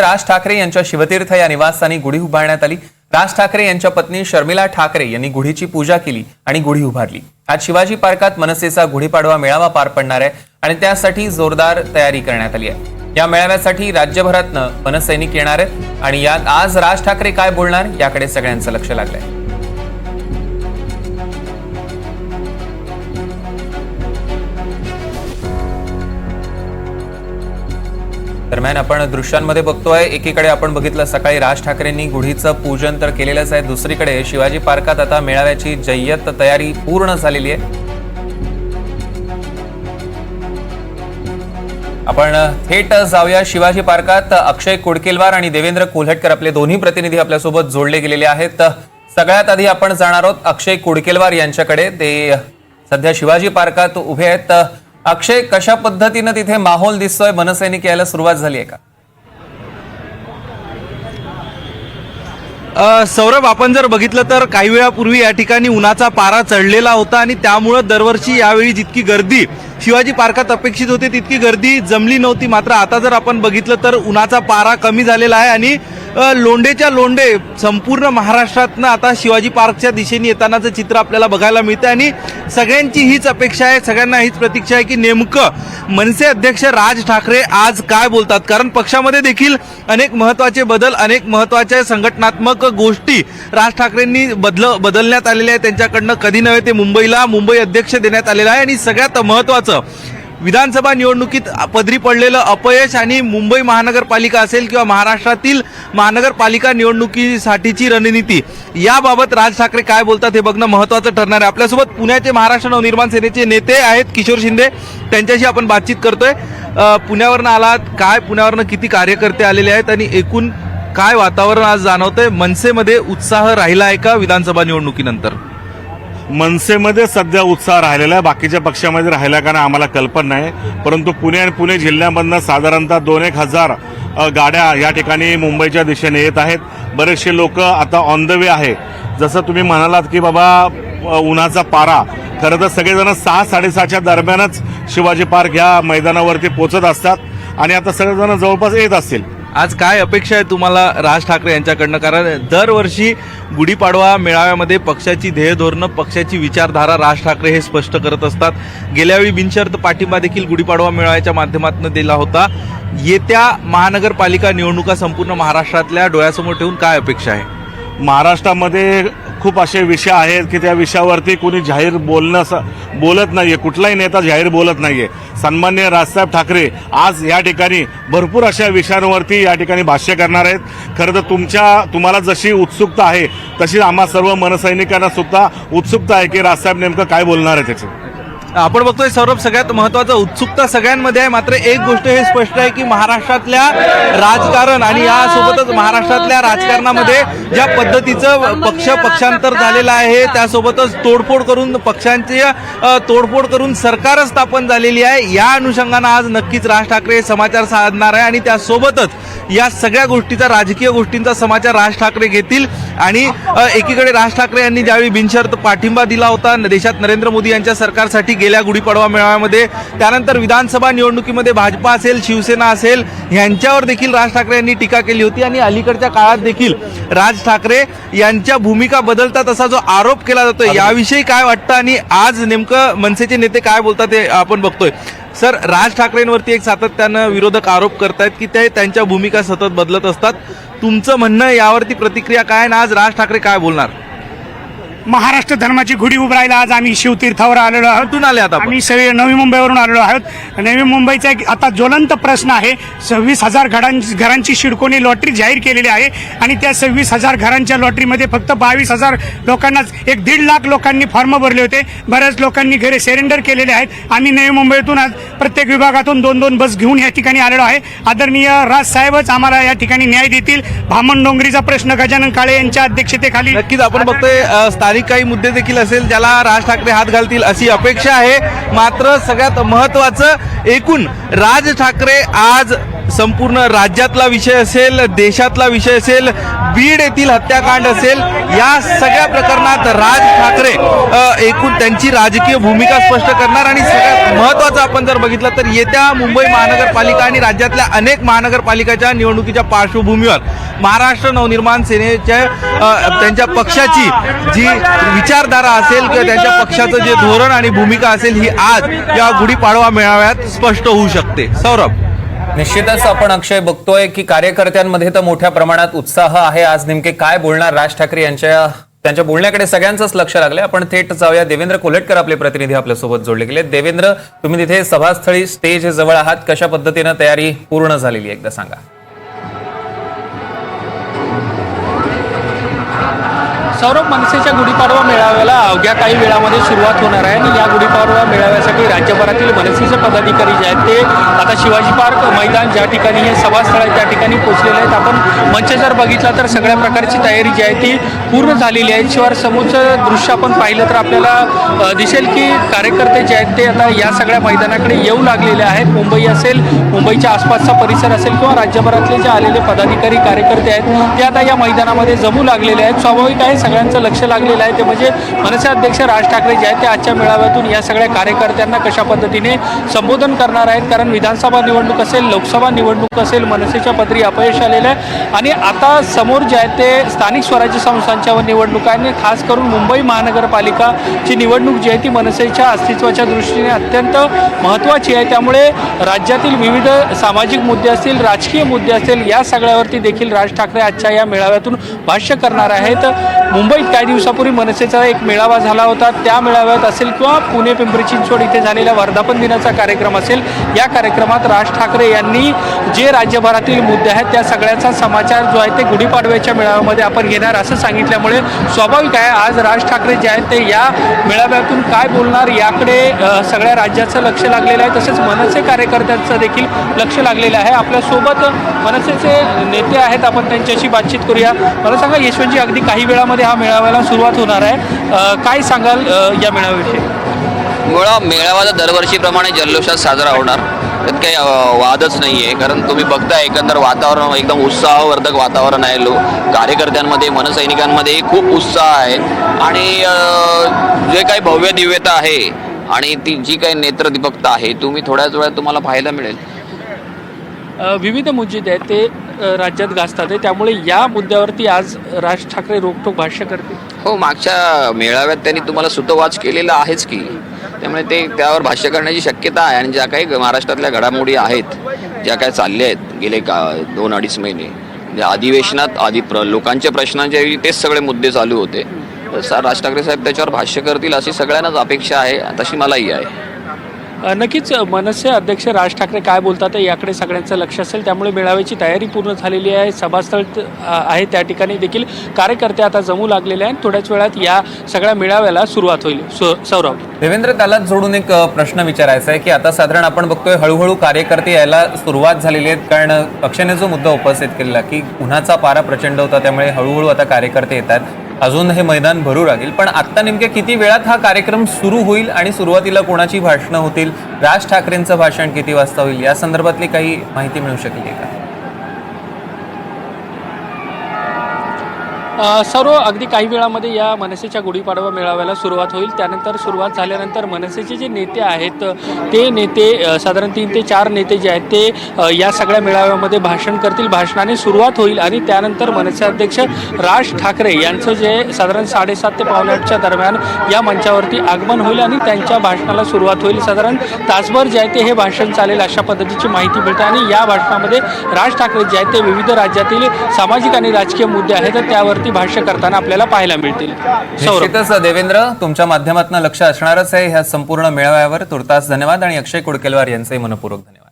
राज ठाकरे यांच्या शिवतीर्थ या निवासस्थानी गुढी उभारण्यात आली. राज ठाकरे यांच्या पत्नी शर्मिला ठाकरे यांनी गुढीची पूजा केली आणि गुढी उभारली. आज शिवाजी पार्कात मनसेचा गुढीपाडवा मेळावा पार पडणार आहे आणि त्यासाठी जोरदार तयारी करण्यात आली आहे. या मेळाव्यासाठी राज्यभरातनं मनसैनिक येणार आहेत आणि यात आज राज ठाकरे काय बोलणार याकडे सगळ्यांचं लक्ष लागलंय. दरम्यान आपण दृश्यांमध्ये बघतोय एकीकडे आपण बघितलं सकाळी राज ठाकरेंनी गुढीचं पूजन तर केलेलंच आहे. दुसरीकडे शिवाजी पार्कात आता मेळाव्याची जय्यत तयारी पूर्ण झालेली आहे. आपण थेट जाऊया शिवाजी पार्कात. अक्षय कुडकेलवार आणि देवेंद्र कोल्हटकर आपले दोन्ही प्रतिनिधी आपल्यासोबत जोडले गेलेले आहेत. सगळ्यात आधी आपण जाणार आहोत अक्षय कुडकेलवार यांच्याकडे. ते सध्या शिवाजी पार्कात उभे आहेत. अक्षय कशा पद्धतीनं तिथे माहोल दिसतोय? मनसैनिक यायला सुरुवात झाली आहे का? सौरभ आपण जर बघितलं तर काही वेळापूर्वी या ठिकाणी उन्हाचा पारा चढलेला होता आणि त्यामुळं दरवर्षी यावेळी जितकी गर्दी शिवाजी पार्कात अपेक्षित होती तितकी गर्दी जमली नव्हती. मात्र आता जर आपण बघितलं तर उन्हाचा पारा कमी झालेला आहे आणि लोंडेच्या लोंडे संपूर्ण महाराष्ट्रातनं आता शिवाजी पार्कच्या दिशेने येतानाचं चित्र आपल्याला बघायला मिळतं आणि सगळ्यांची हीच अपेक्षा आहे सगळ्यांना हीच प्रतीक्षा आहे की नेमकं मनसे अध्यक्ष राज ठाकरे आज काय बोलतात? कारण पक्षामध्ये देखील अनेक महत्त्वाचे बदल अनेक महत्त्वाच्या संघटनात्मक गोष्टी राज ठाकरेंनी बदल बदलण्यात आलेल्या आहेत. त्यांच्याकडनं कधी नव्हे ते मुंबईला मुंबई अध्यक्ष देण्यात आलेलं आहे. आणि सगळ्यात महत्वाचं विधानसभा निवडणुकीत पदरी पडलेलं अपयश आणि मुंबई महानगरपालिका असेल किंवा महाराष्ट्रातील महानगरपालिका निवडणुकीसाठीची रणनीती. याबाबत राज ठाकरे काय बोलतात हे बघणं महत्वाचं ठरणार आहे. आपल्यासोबत पुण्याचे महाराष्ट्र नवनिर्माण सेनेचे नेते आहेत किशोर शिंदे. त्यांच्याशी आपण बातचीत करतोय. पुण्यावरनं आलात. काय पुण्यावरनं किती कार्यकर्ते आलेले आहेत आणि एकूण काय वातावरण आज जाणवतंय? मनसेमध्ये उत्साह राहिला आहे का विधानसभा निवडणुकीनंतर? मनसेमध्ये सध्या उत्साह राहिलेला आहे. बाकीच्या पक्षामध्ये राहिला का नाही आम्हाला कल्पना नाही. परंतु पुणे आणि पुणे जिल्ह्यामधनं साधारणतः दोन एक हजार गाड्या या ठिकाणी मुंबईच्या दिशेने येत आहेत. बरेचसे लोक आता ऑन द वे आहे. जसं तुम्ही म्हणालात की बाबा उन्हाचा पारा. खरं तर सगळेजण सहा साडेसहाच्या दरम्यानच शिवाजी पार्क ह्या मैदानावरती पोचत असतात. आणि आता सगळेजण जवळपास येत असतील. आज काय अपेक्षा आहे तुम्हाला राज ठाकरे यांच्याकडनं? कारण दरवर्षी गुढीपाडवा मेळाव्यामध्ये पक्षाची ध्येय धोरणं पक्षाची विचारधारा राज ठाकरे हे स्पष्ट करत असतात. गेल्यावेळी बिनशर्त पाठिंबा देखील गुढीपाडवा मेळाव्याच्या माध्यमातून दिला होता. येत्या महानगरपालिका निवडणुका संपूर्ण महाराष्ट्रातल्या डोळ्यासमोर ठेवून काय अपेक्षा आहे? महाराष्ट्रामध्ये खूप असे विषय आहेत की त्या विषयावरती कुणी जाहीर बोलणं बोलत बोलत नाहीये. कुठलाही नेता जाहीर बोलत नाहीये. सन्मान्य राजसाहेब ठाकरे आज या ठिकाणी भरपूर अशा विषयांवरती या ठिकाणी भाष्य करणार आहेत. खरं तर तुमच्या तुम्हाला जशी उत्सुकता आहे तशी आम्हा सर्व मनसैनिकांना सुद्धा उत्सुकता आहे की राजसाहेब नेमकं काय बोलणार आहे त्याचं. आपण बघतोय सौरभ सगळ्यात महत्वाचं उत्सुकता सगळ्यांमध्ये आहे. मात्र एक गोष्ट हे स्पष्ट आहे की महाराष्ट्रातल्या राजकारण आणि यासोबतच महाराष्ट्रातल्या राजकारणामध्ये ज्या पद्धतीचं पक्ष पक्षांतर झालेलं आहे त्यासोबतच तोडफोड करून पक्षांची तोडफोड करून सरकार स्थापन झालेली आहे. या अनुषंगानं आज नक्कीच राज ठाकरे हे समाचार साधणार आहे आणि त्यासोबतच या सगळ्या गोष्टीचा राजकीय गोष्टींचा समाचार राज ठाकरे घेतील. आणि एकीकडे राज ठाकरे यांनी ज्यावेळी बिनशर्त पाठिंबा दिला होता देशात नरेंद्र मोदी यांच्या सरकारसाठी गेल्या गुढीपाडवा मेळाव्यामध्ये. त्यानंतर विधानसभा निवडणुकीमध्ये भाजपा असेल शिवसेना असेल यांच्यावर देखील राज ठाकरे यांनी टीका केली होती आणि अलीकडच्या काळात देखील राज ठाकरे यांच्या भूमिका बदलतात असा जो आरोप केला जातोय याविषयी काय वाटतं आणि आज नेमकं मनसेचे नेते काय बोलतात ते आपण बघतोय. सर राज ठाकरेंवरती एक सातत्यानं विरोधक आरोप करतायत की ते त्यांच्या भूमिका सतत बदलत असतात. तुमचं म्हणणं यावरती प्रतिक्रिया काय आणि आज राज ठाकरे काय बोलणार? महाराष्ट्र धर्माची गुढी उभारायला आज आम्ही शिवतीर्थावर आलेलो आहोत. कुठून आले आता आपण? आम्ही सगळे नवी मुंबईवरून आलेलो आहोत. नवी मुंबईचा एक आता ज्वलंत प्रश्न आहे. सव्वीस हजार घरांची घरांची शिडकोनी लॉटरी जाहीर केलेली आहे आणि त्या सव्वीस हजार घरांच्या लॉटरीमध्ये फक्त बावीस हजार लोकांनाच एक दीड लाख लोकांनी फॉर्म भरले होते. बऱ्याच लोकांनी घरे सरेंडर केलेले आहेत. आम्ही नवी मुंबईतून आज प्रत्येक विभागातून दोन दोन बस घेऊन या ठिकाणी आलेलो आहे. आदरणीय राज साहेबच आम्हाला या ठिकाणी न्याय देतील. भामण डोंगरीचा प्रश्न गजानन काळे यांच्या अध्यक्षतेखाली नक्कीच आपण बघतोय अ, स्थानिक काही मुद्दे देखील असेल ज्याला राज ठाकरे हात घालतील अशी अपेक्षा आहे. मात्र सगळ्यात महत्वाचं एकूण राज ठाकरे आज संपूर्ण राज्यातला विषय असेल देशातला विषय असेल बीड येथील हत्याकांड असेल या सगळ्या प्रकरणात राज ठाकरे एकूण त्यांची राजकीय भूमिका स्पष्ट करणार आणि सगळ्यात महत्त्वाचं आपण जर बघितलं तर येत्या मुंबई महानगरपालिका आणि राज्यातल्या अनेक महानगरपालिकाच्या निवडणुकीच्या पार्श्वभूमीवर महाराष्ट्र नवनिर्माण सेनेच्या त्यांच्या पक्षाची जी विचारधारा असेल किंवा त्यांच्या पक्षाचं जे धोरण आणि भूमिका असेल ही आज या गुढीपाडवा मेळाव्यात स्पष्ट होऊ शकते. सौरभ. निश्चितच आपण अक्षय बघतोय की कार्यकर्त्यांमध्ये तर मोठ्या प्रमाणात उत्साह आहे. आज नेमके काय बोलणार राज ठाकरे यांच्या त्यांच्या बोलण्याकडे सगळ्यांचंच लक्ष लागलंय. आपण थेट जाऊया. देवेंद्र कोल्हटकर आपले प्रतिनिधी आपल्यासोबत जोडले गेले देवेंद्र तुम्ही तिथे सभास्थळी स्टेज जवळ आहात. कशा पद्धतीनं तयारी पूर्ण झालेली आहे एकदा सांगा. सौरभ मनसेच्या गुढीपाडवा मेळाव्याला अवघ्या काही वेळामध्ये सुरुवात होणार आहे आणि या गुढीपाडवा मेळाव्यासाठी राज्यभरातील मनसेचे पदाधिकारी जे आहेत ते आता शिवाजी पार्क मैदान ज्या ठिकाणी हे सभास्थळ आहे त्या ठिकाणी पोहोचलेले आहेत. आपण मंच जर बघितला तर सगळ्या प्रकारची तयारी जी आहे ती पूर्ण झालेली आहे. शिवाय समोरचं दृश्य आपण पाहिलं तर आपल्याला दिसेल की कार्यकर्ते जे आहेत ते आता या सगळ्या मैदानाकडे येऊ लागलेले आहेत. मुंबई असेल मुंबईच्या आसपासचा परिसर असेल किंवा राज्यभरातले जे आलेले पदाधिकारी कार्यकर्ते आहेत ते आता या मैदानामध्ये जमू लागलेले आहेत. स्वाभाविक आहे सगळ्यांचं लक्ष लागलेलं आहे. ते म्हणजे मनसे अध्यक्ष राज ठाकरे जे आहेत ते आजच्या मेळाव्यातून या सगळ्या कार्यकर्त्यांना कशा पद्धतीने संबोधन करणार आहेत? कारण विधानसभा निवडणूक असेल लोकसभा निवडणूक असेल मनसेच्या पदरी अपयश आलेलं आहे. आणि आता समोर जे आहे ते स्थानिक स्वराज्य संस्थांच्या निवडणुका आणि खास करून मुंबई महानगरपालिकाची निवडणूक जी आहे ती मनसेच्या अस्तित्वाच्या दृष्टीने अत्यंत महत्त्वाची आहे. त्यामुळे राज्यातील विविध सामाजिक मुद्दे असतील राजकीय मुद्दे असतील या सगळ्यावरती देखील राज ठाकरे आजच्या या मेळाव्यातून भाष्य करणार आहेत. मुंबईत काही दिवसापूर्वी मनसेचा एक मेळावा झाला होता. त्या मेळाव्यात असेल किंवा पुणे पिंपरी चिंचवड इथे झालेल्या वर्धापन दिनाचा कार्यक्रम असेल या कार्यक्रमात राज ठाकरे यांनी जे राज्यभरातील मुद्दे आहेत त्या सगळ्याचा समाचार जो आहे ते गुढीपाडव्याच्या मेळाव्यामध्ये आपण घेणार. असं सांगितल्यामुळे स्वाभाविक आहे आज राज ठाकरे जे आहेत ते या मेळाव्यातून काय बोलणार याकडे सगळ्या राज्याचं लक्ष लागलेलं आहे. तसेच मनसे कार्यकर्त्यांचं देखील लक्ष लागलेलं आहे. आपल्यासोबत मनसेचे नेते आहेत आपण त्यांच्याशी बातचीत करूया. मला सांगा यशवंतजी अगदी काही वेळामध्ये हा मेळाव्याला सुरुवात होणार आहे. काय सांगाल या मेळाव्याविषयी? मुळा मेळावा दरवर्षीप्रमाणे जल्लोषात साजरा होणार. त्यात काही वादच नाही आहे कारण तुम्ही बघता एकंदर वातावरण एकदम उत्साहवर्धक वातावरण आहे. लो कार्यकर्त्यांमध्ये मनसैनिकांमध्ये खूप उत्साह आहे. आणि जे काही भव्य दिव्यता आहे आणि ती जी काही नेत्रदीपकता आहे तुम्ही थोड्याच वेळात तुम्हाला पाहायला मिळेल. विविध मुद्दे आहेत ते राज्यात गाजतात आहे. त्यामुळे या मुद्द्यावरती आज राज ठाकरे रोखठोक भाष्य करतील. हो मागच्या मेळाव्यात त्यांनी तुम्हाला सुतवाच केलेला आहेच की. त्यामुळे ते त्यावर भाष्य करण्याची शक्यता आहे आणि ज्या काही महाराष्ट्रातल्या घडामोडी आहेत ज्या काय चालल्या आहेत गेले का दोन अडीच महिने म्हणजे अधिवेशनात आधी प्र लोकांच्या प्रश्नांच्या वेळी तेच सगळे मुद्दे चालू होते. तर राज ठाकरे साहेब त्याच्यावर भाष्य करतील अशी सगळ्यांनाच अपेक्षा आहे तशी मलाही आहे. नक्कीच मनसे अध्यक्ष राज ठाकरे काय बोलतात याकडे सगळ्यांचं लक्ष असेल. त्यामुळे मेळाव्याची तयारी पूर्ण झालेली आहे. सभास्थळ आहे त्या ठिकाणी देखील. कार्यकर्ते आता जमू लागलेले आहेत. थोड्याच वेळात या सगळ्या मेळाव्याला सुरुवात होईल. सौरभ. देवेंद्र त्यालाच जोडून एक प्रश्न विचारायचा आहे की आता साधारण आपण बघतोय हळूहळू कार्यकर्ते यायला सुरुवात झालेली आहेत. कारण पक्षाने जो मुद्दा उपस्थित केलेला की उन्हाचा पारा प्रचंड होता त्यामुळे हळूहळू आता कार्यकर्ते येतात. अजून हे मैदान भरू लागेल. पण आत्ता नेमक्या किती वेळात हा कार्यक्रम सुरू होईल आणि सुरुवातीला कोणाची भाषणं होतील? राज ठाकरेंचं भाषण किती वाजता होईल? या संदर्भातली काही माहिती मिळू शकली का? सर्व अगदी काही वेळामध्ये या मनसेच्या गुढीपाडवा मेळाव्याला सुरुवात होईल. त्यानंतर सुरुवात झाल्यानंतर मनसेचे जे नेते आहेत ते नेते साधारण तीन ते चार नेते जे आहेत ते या सगळ्या मेळाव्यामध्ये भाषण करतील. भाषणाने सुरुवात होईल आणि त्यानंतर मनसे अध्यक्ष राज ठाकरे यांचं जे साधारण साडेसात ते पावणे आठच्या दरम्यान या मंचावरती आगमन होईल आणि त्यांच्या भाषणाला सुरुवात होईल. साधारण तासभर जे आहे ते हे भाषण चालेल अशा पद्धतीची माहिती मिळते आणि या भाषणामध्ये राज ठाकरे जे आहेत ते विविध राज्यातील सामाजिक आणि राजकीय मुद्दे आहेत. तर त्यावरती भाष्य करताना आपल्याला पाहायला मिळतील. निश्चितच देवेंद्र तुमच्या माध्यमातून लक्ष असणारच आहे ह्या संपूर्ण मेळाव्यावर. तुर्तास धन्यवाद आणि अक्षय कुडकेलवार यांचे मनपूर्वक धन्यवाद.